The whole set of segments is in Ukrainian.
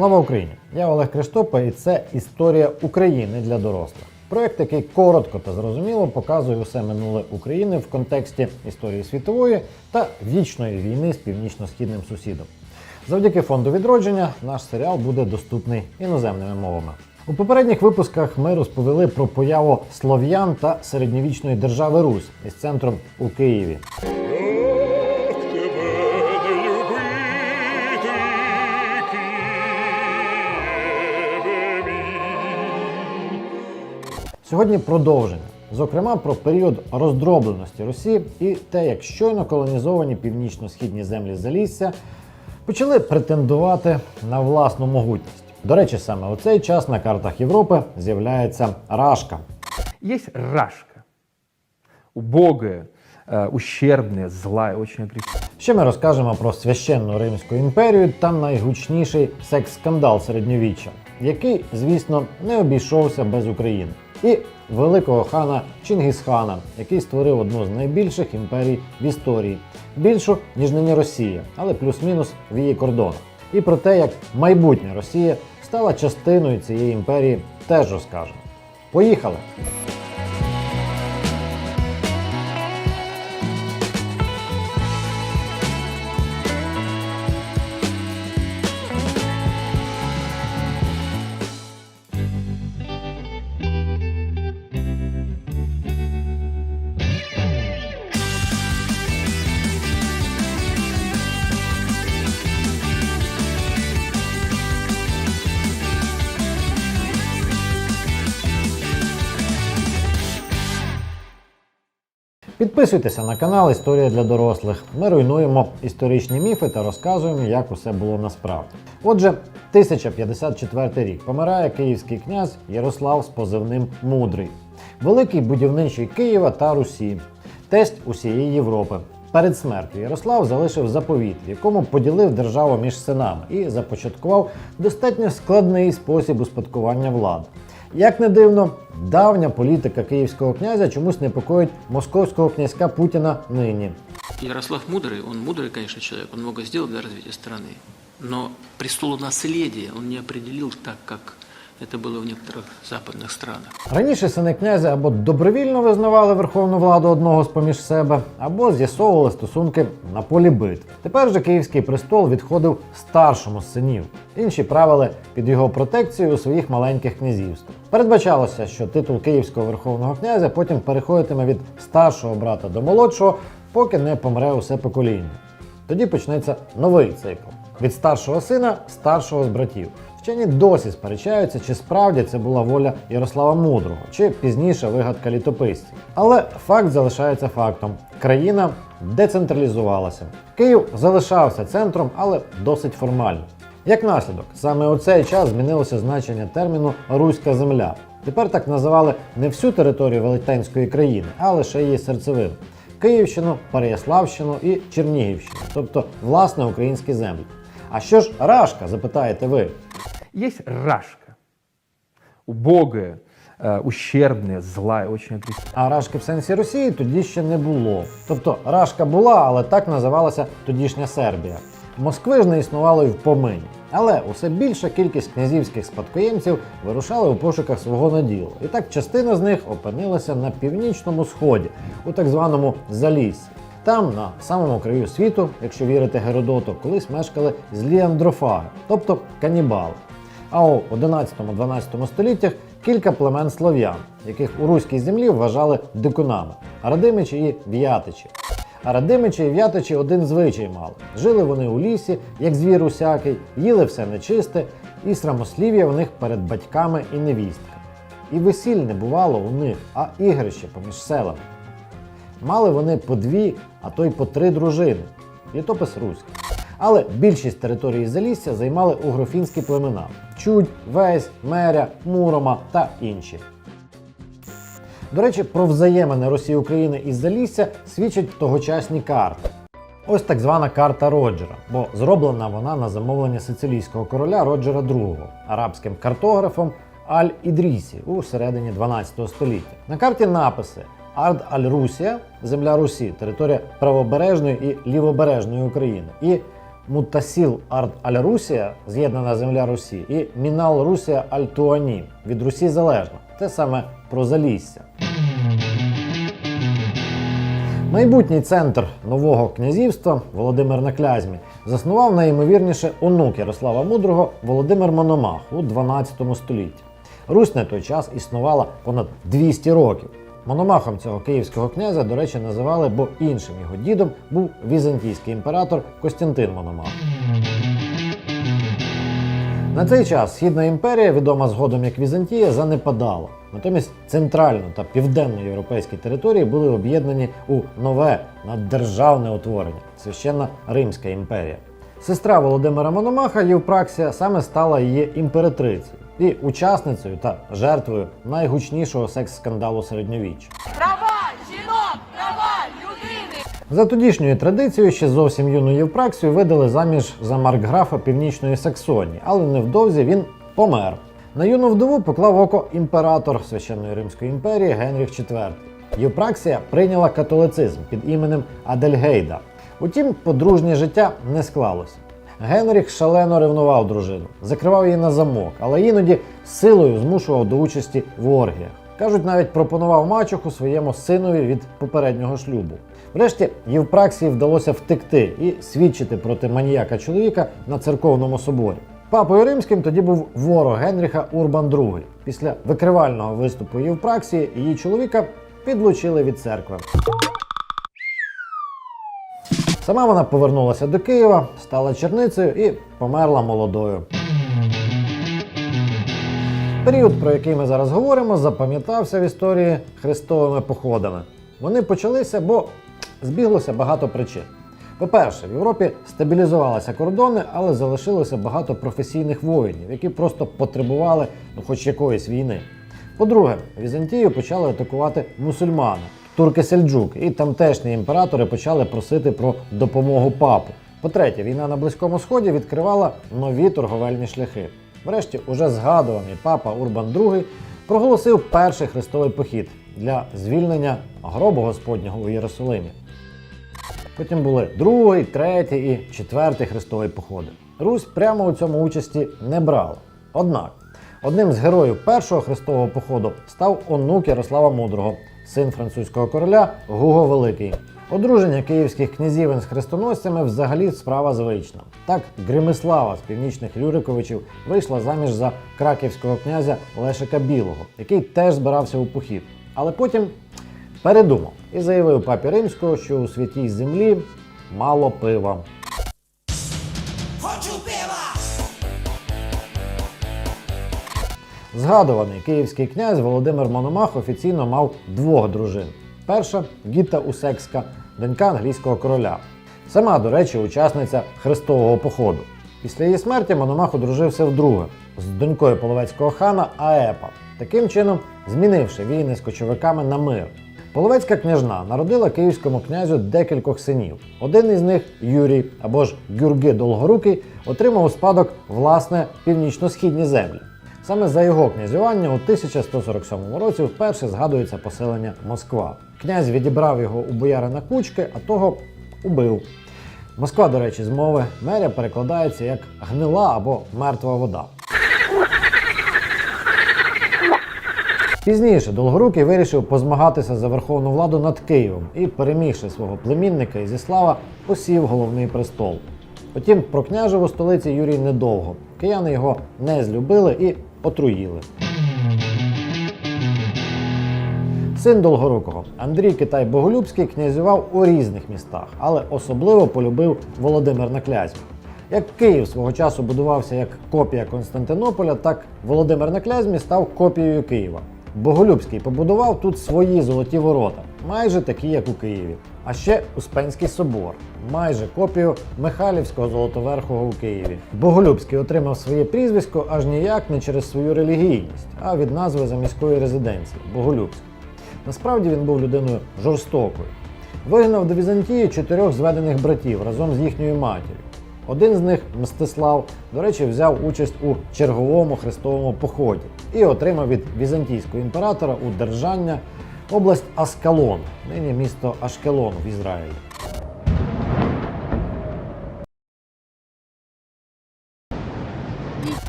Слава Україні! Я Олег Криштопа, і це історія України для дорослих. Проект, який коротко та зрозуміло показує усе минуле України в контексті історії світової та вічної війни з північно-східним сусідом. Завдяки фонду відродження наш серіал буде доступний іноземними мовами. У попередніх випусках ми розповіли про появу слов'ян та середньовічної держави Русь із центром у Києві. Сьогодні продовження, зокрема про період роздробленості Русі і те, як щойно колонізовані північно-східні землі Залісся почали претендувати на власну могутність. До речі, саме у цей час на картах Європи з'являється Рашка. Есть рашка. Убогая, э, ущербная, злая, очень агрессивная. Ще ми розкажемо про священну Римську імперію та найгучніший секс-скандал середньовіччя, який, звісно, не обійшовся без України, і великого хана Чингісхана, який створив одну з найбільших імперій в історії, більшу ніж нині Росія, але плюс-мінус в її кордонах. І про те, як майбутня Росія стала частиною цієї імперії, теж розкажемо. Поїхали! Підписуйтеся на канал Історія для дорослих. Ми руйнуємо історичні міфи та розказуємо, як усе було насправді. Отже, 1054 рік помирає київський князь Ярослав з позивним Мудрий, великий будівничий Києва та Русі, тесть усієї Європи. Перед смертю Ярослав залишив заповіт, в якому поділив державу між синами і започаткував достатньо складний спосіб успадкування влади. Як не дивно, давня політика київського князя чомусь непокоїть московського князька Путіна нині. Ярослав мудрый, он мудрый, конечно, человек, он много сделал для развития страны, но престолонаследие он не определил так, как это было в некоторых западных странах. Раніше сини князя або добровільно визнавали верховну владу одного з поміж себе, або з'ясовували стосунки на полі битви. Тепер же київський престол відходив старшому з синів. Інші правили під його протекцією у своїх маленьких князівств. Передбачалося, що титул київського верховного князя потім переходитиме від старшого брата до молодшого, поки не помре усе покоління. Тоді почнеться новий цикл від старшого сина старшого з братів. Вчені досі сперечаються, чи справді це була воля Ярослава Мудрого, чи пізніше вигадка літописців. Але факт залишається фактом: країна децентралізувалася. Київ залишався центром, але досить формально. Як наслідок, саме у цей час змінилося значення терміну Руська земля. Тепер так називали не всю територію Велетенської країни, а лише її серцевину. Київщину, Переяславщину і Чернігівщину, тобто власне українські землі. А що ж Рашка, запитаєте ви? Есть рашка. Убогая, э, ущербная, злая, очень агрессивная. А Рашки в сенсі Росії тоді ще не було. Тобто Рашка була, але так називалася тодішня Сербія. Москви ж не існувало й в помині. Але усе більша кількість князівських спадкоємців вирушали у пошуках свого наділу. І так частина з них опинилася на північному сході, у так званому Заліссі. Там, на самому краю світу, якщо вірити Геродоту, колись мешкали злі андрофаги, тобто канібали. А у 11-12 століттях кілька племен слов'ян, яких у руській землі вважали дикунами радимичі і в'ятичі. А радимичі і в'ятичі один звичай мали. Жили вони у лісі, як звір усякий, їли все нечисте, і срамослів'я в них перед батьками і невістками. І весіль не бувало у них, а ігрище поміж селами. Мали вони по дві, а то й по три дружини. Літопис руський. Але більшість території Залісся займали угрофінські племена Чудь, Весь, Меря, Мурома та інші. До речі, про взаємини Росії України із Залісся свідчать тогочасні карти. Ось так звана карта Роджера, бо зроблена вона на замовлення сицилійського короля Роджера II, арабським картографом Аль-Ідрісі у середині 12 століття. На карті написи Ард Аль-Русія, земля Русі, територія правобережної і лівобережної України, і Мутасіл Арт Аль Русія, з'єднана земля Русі, і Мінал Русія Аль Туані від Русі залежно. Те саме про Залісся. Майбутній центр нового князівства Володимир на Клязьмі заснував найімовірніше онук Ярослава Мудрого Володимир Мономах у 12 столітті. Русь на той час існувала понад 200 років. Мономахом цього київського князя, до речі, називали, бо іншим його дідом був візантійський імператор Костянтин Мономах. На цей час Східна імперія, відома згодом як Візантія, занепадала. Натомість центральну та південноєвропейські території були об'єднані у нове наддержавне утворення священна Римська імперія. Сестра Володимира Мономаха Євпраксія саме стала її імператрицею і учасницею та жертвою найгучнішого секс-скандалу середньовіччя. Права жінок, права людини. За тодішньою традицією ще зовсім юну Євпраксію видали заміж за маркграфа Північної Саксонії, але невдовзі він помер. На юну вдову поклав око імператор Священної Римської імперії Генріх IV. Євпраксія прийняла католицизм під іменем Адельгейда. Утім, подружнє життя не склалося. Генріх шалено ревнував дружину, закривав її на замок, але іноді силою змушував до участі в оргіях. Кажуть, навіть пропонував мачуху своєму синові від попереднього шлюбу. Врешті Євпраксії вдалося втекти і свідчити проти маніяка чоловіка на церковному соборі. Папою римським тоді був ворог Генріха Урбан II. Після викривального виступу Євпраксії її чоловіка підлучили від церкви. Сама вона повернулася до Києва, стала черницею і померла молодою. Період, про який ми зараз говоримо, запам'ятався в історії хрестовими походами. Вони почалися, бо збіглося багато причин. По-перше, в Європі стабілізувалися кордони, але залишилося багато професійних воїнів, які просто потребували ну, хоч якоїсь війни. По-друге, Візантію почали атакувати мусульмани, турки сельджуки, і тамтешні імператори почали просити про допомогу папу. По-третє, війна на Близькому Сході відкривала нові торговельні шляхи. Врешті, уже згадуваний папа Урбан II проголосив перший хрестовий похід для звільнення гробу Господнього у Єрусалимі. Потім були другий, третій і четвертий хрестові походи. Русь прямо у цьому участі не брала. Однак, одним з героїв першого хрестового походу став онук Ярослава Мудрого, син французького короля Гуго Великий. Одруження київських князівин з хрестоносцями взагалі справа звична. Так, Гримислава з північних Рюриковичів вийшла заміж за краківського князя Лешика Білого, який теж збирався у похід. Але потім передумав і заявив папі римського, що у святій землі мало пива. Згадуваний київський князь Володимир Мономах офіційно мав двох дружин. Перша Гіта Усекська, донька англійського короля. Сама, до речі, учасниця хрестового походу. Після її смерті Мономах одружився вдруге з донькою половецького хана Аепа, таким чином змінивши війни з кочовиками на мир. Половецька княжна народила київському князю декількох синів. Один із них, Юрій або ж Гюрги Долгорукий, отримав у спадок власне північно-східні землі. Саме за його князювання у 1147 році вперше згадується поселення Москва. Князь відібрав його у боярина Кучки, а того убив. Москва, до речі, з мови меря перекладається як гнила або мертва вода. Пізніше Долгорукий вирішив позмагатися за верховну владу над Києвом і, перемігши свого племінника Ізіслава, посів головний престол. Втім, про княжеву столиці Юрій недовго. Кияни його не злюбили і отруїли. Син Долгорукого Андрій Китай Боголюбський князював у різних містах, але особливо полюбив Володимир на Клязьмі. Як Київ свого часу будувався як копія Константинополя, так Володимир на Клязьмі став копією Києва. Боголюбський побудував тут свої золоті ворота, майже такі, як у Києві. А ще Успенський собор, майже копію Михайлівського золотоверхого у Києві. Боголюбський отримав своє прізвисько аж ніяк не через свою релігійність, а від назви заміської резиденції Боголюбськ. Насправді він був людиною жорстокою. Вигнав до Візантії чотирьох зведених братів разом з їхньою матір'ю. Один з них, Мстислав, до речі, взяв участь у черговому хрестовому поході і отримав від візантійського імператора у держання область Аскалон, нині місто Ашкелон в Ізраїлі.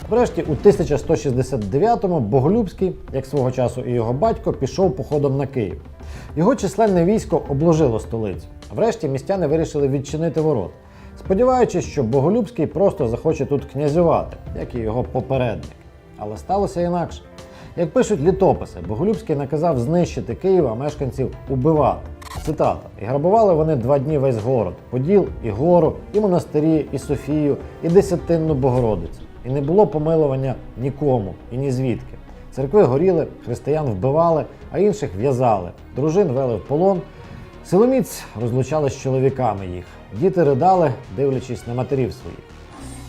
Врешті, у 1169-му Боголюбський, як свого часу і його батько, пішов походом на Київ. Його численне військо обложило столицю. Врешті містяни вирішили відчинити ворот, сподіваючись, що Боголюбський просто захоче тут князювати, як і його попередник. Але сталося інакше. Як пишуть літописи, Боголюбський наказав знищити Київ, а мешканців убивати. Цитата: і грабували вони два дні весь город: Поділ, і гору, і монастирі, і Софію, і десятинну Богородицю. І не було помилування нікому і ні звідки. Церкви горіли, християн вбивали, а інших в'язали, дружин вели в полон. Силоміць розлучали з чоловіками їх. Діти ридали, дивлячись на матерів своїх.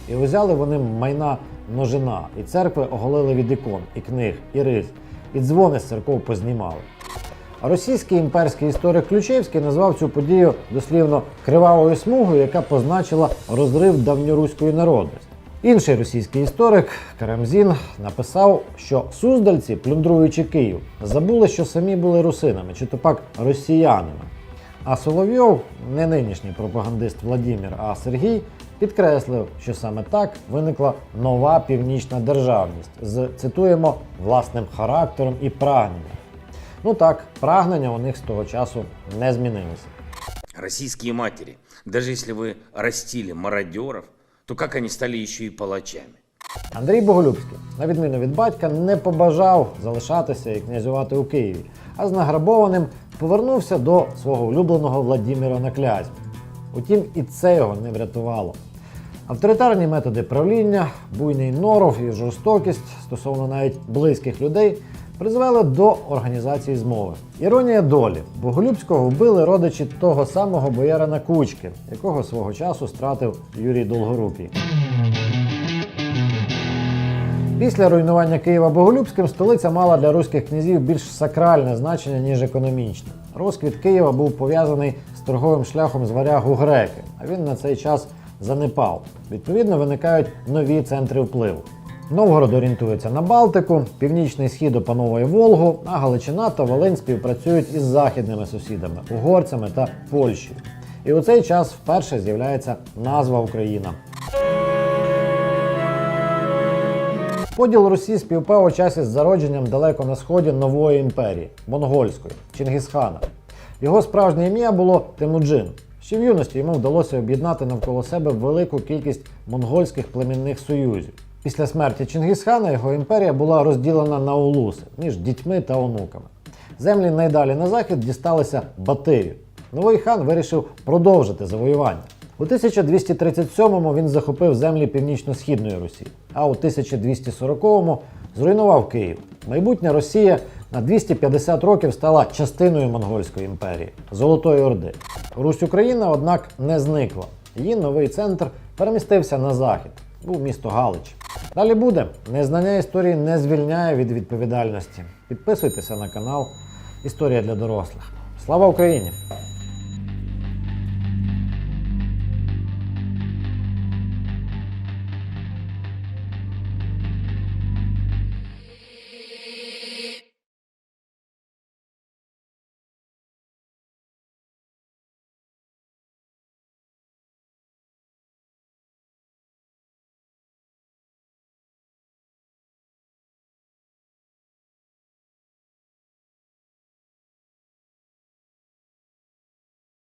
І узяли вони майна множина, і церкви оголили від ікон, і книг, і риз, і дзвони з церков познімали. А російський імперський історик Ключевський назвав цю подію дослівно кривавою смугою, яка позначила розрив давньоруської народності. Інший російський історик Карамзін написав, що суздальці, плюндруючи Київ, забули, що самі були русинами, чи то пак росіянами. А Соловйов, не нинішній пропагандист Владимир, а Сергій, підкреслив, що саме так виникла нова північна державність з цитуємо власним характером і прагненням. Ну так, прагнення у них з того часу не змінилися. Российские матери, даже если вы растили мародеров, то как они стали еще и палачами? Андрій Боголюбський, на відміну від батька, не побажав залишатися і князювати у Києві, а з награбованим повернувся до свого улюбленого Владіміра на Клязьмі. Утім, і це його не врятувало. Авторитарні методи правління, буйний норов і жорстокість стосовно навіть близьких людей призвели до організації змови. Іронія долі. Боголюбського вбили родичі того самого боярина Кучки, якого свого часу стратив Юрій Долгорукий. Після руйнування Києва Боголюбським столиця мала для руських князів більш сакральне значення, ніж економічне. Розквіт Києва був пов'язаний з торговим шляхом з варягу греки, а він на цей час занепав. Відповідно, виникають нові центри впливу. Новгород орієнтується на Балтику, північний схід опановує Волгу, а Галичина та Волинь співпрацюють із західними сусідами угорцями та Польщею. І у цей час вперше з'являється назва Україна. Поділ Русі співпав у часі з зародженням далеко на сході нової імперії монгольської Чингісхана. Його справжнє ім'я було Темуджин. Ще в юності йому вдалося об'єднати навколо себе велику кількість монгольських племінних союзів. Після смерті Чингісхана його імперія була розділена на улуси між дітьми та онуками. Землі найдалі на захід дісталися Батию. Новий хан вирішив продовжити завоювання. У 1237-му він захопив землі північно-східної Русі, а у 1240-му зруйнував Київ. Майбутня Росія на 250 років стала частиною Монгольської імперії Золотої Орди. Русь Україна, однак, не зникла. Її новий центр перемістився на захід, був місто Галич. Далі буде. Незнання історії не звільняє від відповідальності. Підписуйтеся на канал Історія для дорослих. Слава Україні!